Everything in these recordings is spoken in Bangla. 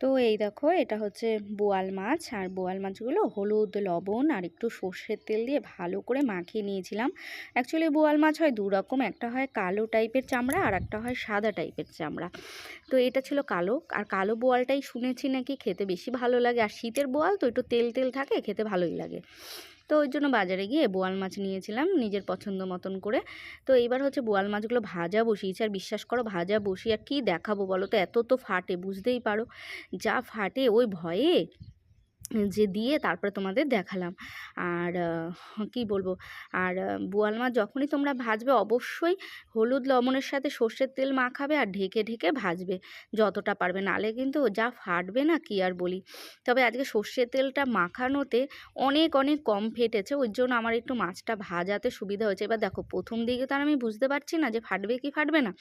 তো এই দেখো, এটা হচ্ছে বোয়াল মাছ। আর বোয়াল মাছগুলো হলুদ, লবণ আর একটু সর্ষের তেল দিয়ে ভালো করে মাখিয়ে নিয়েছিলাম। অ্যাকচুয়ালি বোয়াল মাছ হয় দুরকম, একটা হয় কালো টাইপের চামড়া আর একটা হয় সাদা টাইপের চামড়া। তো এটা ছিল কালো। আর কালো বোয়ালটাই শুনেছি নাকি খেতে বেশি ভালো লাগে। আর শীতের বোয়াল তো একটু তেল তেল থাকে, খেতে ভালোই লাগে। তো ওই জন্য বাজারে গিয়ে বোয়াল মাছ নিয়েছিলাম নিজের পছন্দ মতন করে। তো এইবার হচ্ছে বোয়াল মাছগুলো ভাজা বসিয়েছি। আর বিশ্বাস করো, ভাজা বসিয়ে আর কী দেখাবো বলো তো? এত তো ফাটে, বুঝতেই পারো। যা ফাটে ওই ভয়ে যে দিয়ে তারপরে তোমাদের দেখালাম। আর কি বলব? আর বোয়াল মাছ যখনই তোমরা ভাজবে অবশ্যই হলুদ লবণের সাথে সর্ষের তেল মাখাবে আর ঢেকে ঢেকে ভাজবে যতটা পারবে। নালে কিন্তু যা ফাটবে না কি আর বলি? তবে আজকে সর্ষের তেলটা মাখানোতে অনেক অনেক কম ফেটেছে। ওই জন্য আমার একটু মাছটা ভাজাতে সুবিধা হয়েছে। এবার দেখো, প্রথম দিকে তার আমি বুঝতে পারছি না যে ফাটবে কি ফাটবে না।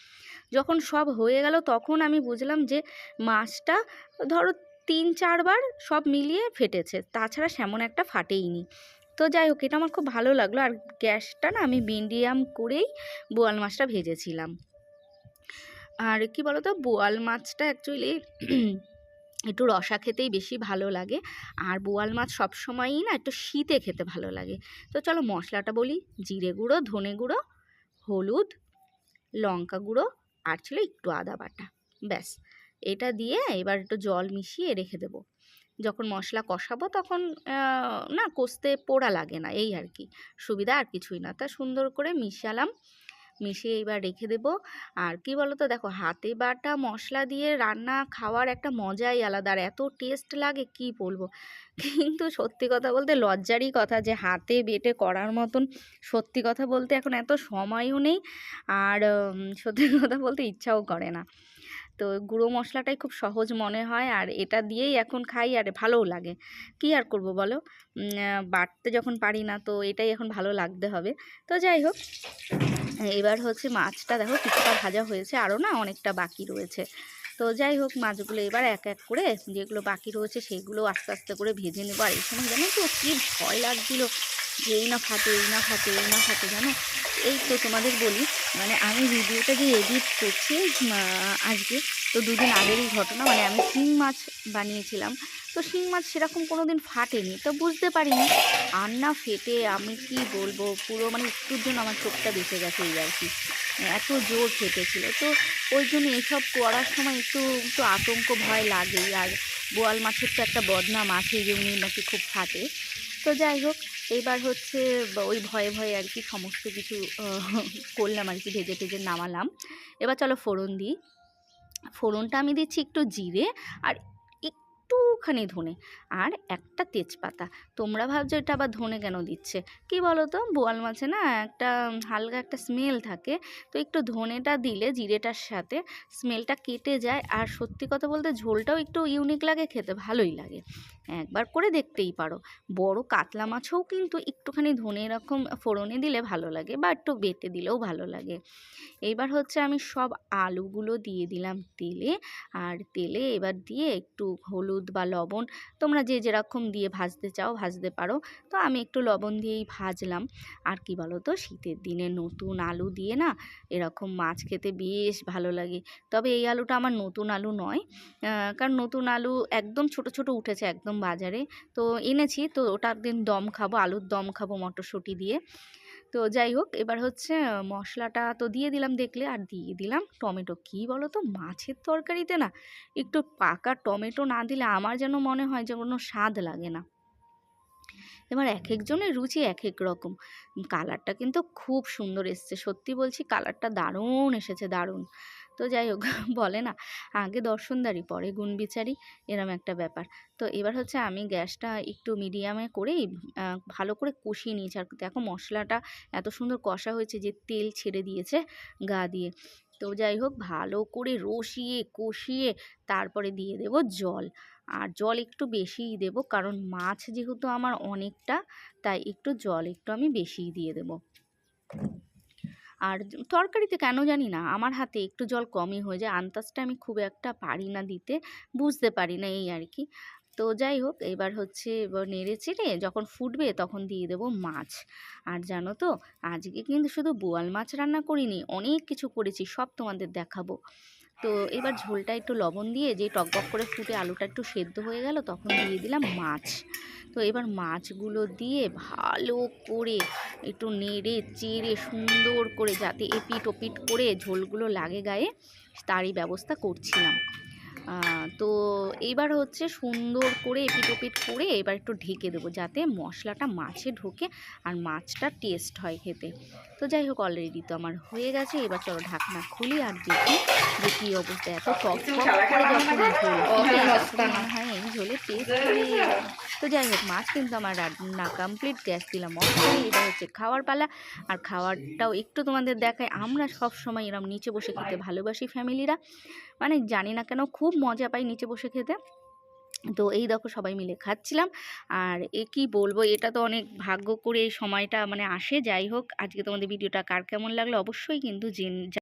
যখন সব হয়ে গেল তখন আমি বুঝলাম যে মাছটা ধরো তিন চারবার সব মিলিয়ে ফেটেছে, তাছাড়া সেমন একটা ফাটেইনি। তো যাই হোক, এটা আমার খুব ভালো লাগল। আর গ্যাসটা না আমি মিডিয়াম করেই বোয়াল মাছটা ভেজেছিলাম। আর কি বলতো, বোয়াল মাছটা অ্যাকচুয়ালি একটু রসা খেতেই বেশি ভালো লাগে। আর বোয়াল মাছ সবসময়ই না একটু শীতে খেতে ভালো লাগে। তো চলো মশলাটা বলি। জিরে গুঁড়ো, ধনে গুঁড়ো, হলুদ, লঙ্কা গুঁড়ো, আর ছিল একটু আদা বাটা। ব্যাস। এটা দিয়ে এবার একটু জল মিশিয়ে রেখে দেবো। যখন মশলা কষাবো তখন না কষতে পোড়া লাগে না, এই আর কি। সুবিধা আর কিছুই না। তা সুন্দর করে মিশালাম, মিশিয়ে এবার রেখে দেবো। আর কি বলো তো দেখো হাতে বাটা মশলা দিয়ে রান্না খাওয়ার একটা মজাই আলাদা। আর এত টেস্ট লাগে, কি বলব? কিন্তু সত্যি কথা বলতে লজ্জারই কথা যে হাতে বেটে করার মতন সত্যি কথা বলতে এখন এত সময়ও নেই। আর সত্যি কথা বলতে ইচ্ছাও করে না। তো গুঁড়ো মশলাটাই খুব সহজ মনে হয় আর এটা দিয়েই এখন খাই আর ভালোও লাগে। কি আর করব বলো? বাটতে যখন পারি না তো এটাই এখন ভালো লাগতে হবে। তো যাই হোক, এবার হচ্ছে মাছটা দেখো কিছুটা ভাজা হয়েছে আরও না অনেকটা বাকি রয়েছে। তো যাই হোক, মাছগুলো এবার এক এক করে যেগুলো বাকি রয়েছে সেগুলো আস্তে আস্তে করে ভেজে নেব। আর এই সময় জানো তো কী ভয় লাগছিল যে এই না ফাটে, এই না ফাটে, এই না ফাটে, জানো? এই তো তোমাদের বলি মানে আমি ভিডিওটা যে এডিট করছি আজকে, তো দুদিন আগেরই ঘটনা মানে আমি শিং মাছ বানিয়েছিলাম, তো শিং মাছ সেরকম কোনো দিন ফাটেনি, তো বুঝতে পারিনি। আর না ফেটে, আমি কি বলব, পুরো মানে একটুর জন্য আমার চোখটা বেঁচে গেছে এই আর কি। এত জোর ফেটেছিল, তো ওই জন্য এসব করার সময় একটু একটু আতঙ্ক ভয় লাগেই, আর বোয়াল মাছের তো একটা বদনাম আছে যেমনি নাকি খুব ফাটে। তো যাই হোক, এবার হচ্ছে ওই ভয়ে ভয়ে আর কি সমস্ত কিছু করলাম আর কি, ভেজে টেজে নামালাম। এবার চলো ফোড়ন দিই। ফোড়নটা আমি দিচ্ছি একটু জিরে আর একটুখানি ধনে? আর একটা তেজপাতা। তোমরা ভাবছ এটা আবার ধনে কেন দিচ্ছে? কি বলো তো বোয়াল মাছে না একটা হালকা একটা স্মেল থাকে। তো একটু ধনেটা দিলে জিরেটার সাথে স্মেলটা কেটে যায়। আর সত্যি কথা বলতে ঝোলটাও একটু ইউনিক লাগে, খেতে ভালোই লাগে। একবার করে দেখতেই পারো। বড় কাতলা মাছও কিন্তু একটুখানি ধনে এরকম ফোড়নে দিলে ভালো লাগে বা একটু বেটে দিলেও ভালো লাগে। এইবার হচ্ছে আমি সব আলুগুলো দিয়ে দিলাম তেলে। আর তেলে এবার দিয়ে একটু হলুদ বা লবণ তোমরা যে যেরকম দিয়ে ভাজতে চাও ভাজতে পারো। তো আমি একটু লবণ দিয়েই ভাজলাম। আর কি বলো তো শীতের দিনে নতুন আলু দিয়ে না এরকম মাছ খেতে বেশ ভালো লাগে। তবে এই আলুটা আমার নতুন আলু নয়। কারণ নতুন আলু একদম ছোট ছোট উঠেছে একদম বাজারে। তো এনেছি, তো ওটা একদিন দম খাব, আলুর দম খাব মটরশুঁটি দিয়ে। তো যাই হোক, এবার হচ্ছে, মশলাটা তো দিয়ে দিলাম দেখলে। আর দিয়ে দিলাম টমেটো। কি বলো তো মাছের তরকারিতে না একটু পাকা টমেটো না দিলে আমার যেন মনে হয় যে কোনো স্বাদ লাগে না। এবার এক একজনের রুচি এক এক রকম। কালারটা কিন্তু খুব সুন্দর এসছে। সত্যি বলছি, কালারটা দারুণ এসেছে, দারুণ। তো যাই হোক, বলে না, আগে দর্শনদারি, পরে গুণ বিচারি এরম একটা ব্যাপার। তো এবার হচ্ছে আমি গ্যাসটা একটু মিডিয়ামে করেই ভালো করে কষিয়ে নিয়েছি। আর দেখো মশলাটা এত সুন্দর কষা হয়েছে যে তেল ছেড়ে দিয়েছে গা দিয়ে। তো যাই হোক, ভালো করে রসিয়ে, কষিয়ে তারপরে দিয়ে দেব জল। আর জল একটু বেশিই দেব, কারণ মাছ যেহেতু আমার অনেকটা, তাই একটু জল একটু আমি বেশিই দিয়ে দেব। আর তরকারিতে কেন জানি না, আমার হাতে একটু জল কমই হয়ে যায় আন্তাজটা আমি খুব একটা পারি না দিতে, বুঝতে পারি না এই আর কি তো যাই হোক, এবার হচ্ছে নেড়ে চেড়ে যখন ফুটবে তখন দিয়ে দেব মাছ। আর জানো তো, আজকে কিন্তু শুধু বোয়াল মাছ রান্না করিনি, অনেক কিছু করেছি, সব তোমাদের দেখাবো। তো এবার ঝোলটা একটু লবণ দিয়ে যে টক টকবক করে ফুটে আলুটা একটু সেদ্ধ হয়ে গেল, তখন দিয়ে দিলাম মাছ। তো এবার মাছগুলো দিয়ে ভালো করে একটু নেড়ে চেড়ে সুন্দর করে যাতে এপিট ওপিট করে ঝোলগুলো লাগে গায়ে, তারই ব্যবস্থা করছিলাম। তো এইবার হচ্ছে সুন্দর করে এপিটোপিট করে এবার একটু ঢেকে দেবো যাতে মশলাটা মাছে ঢোকে আর মাছটা টেস্ট হয় খেতে। তো যাই হোক অলরেডি তো আমার হয়ে গেছে। এবার চলো ঢাকনা খুলি আর দেখি যে কী অবস্থা। এত টক টক করে যখন ঝোল তখন মনে হয় এই ঝোলে টেস্ট তো যাই হোক, মাছ কিন্তু আমার রান্না কমপ্লিট গ্যাস দিলাম। করে এবার হচ্ছে খাওয়ার পালা। আর খাওয়ারটাও একটু তোমাদের দেখায় আমরা সব সময় এরম নিচে বসে খেতে ভালোবাসি ফ্যামিলিরা। মানে জানি না কেন, খুব মজা পাই নিচে বসে খেতে। তো এই দেখো সবাই মিলে খাচ্ছিলাম। আর এ কি বলব, এটা তো অনেক ভাগ্য করে এই সময়টা মানে আসে। যাই হোক, আজকে তোমাদের ভিডিওটা কার কেমন লাগল অবশ্যই কিন্তু জেন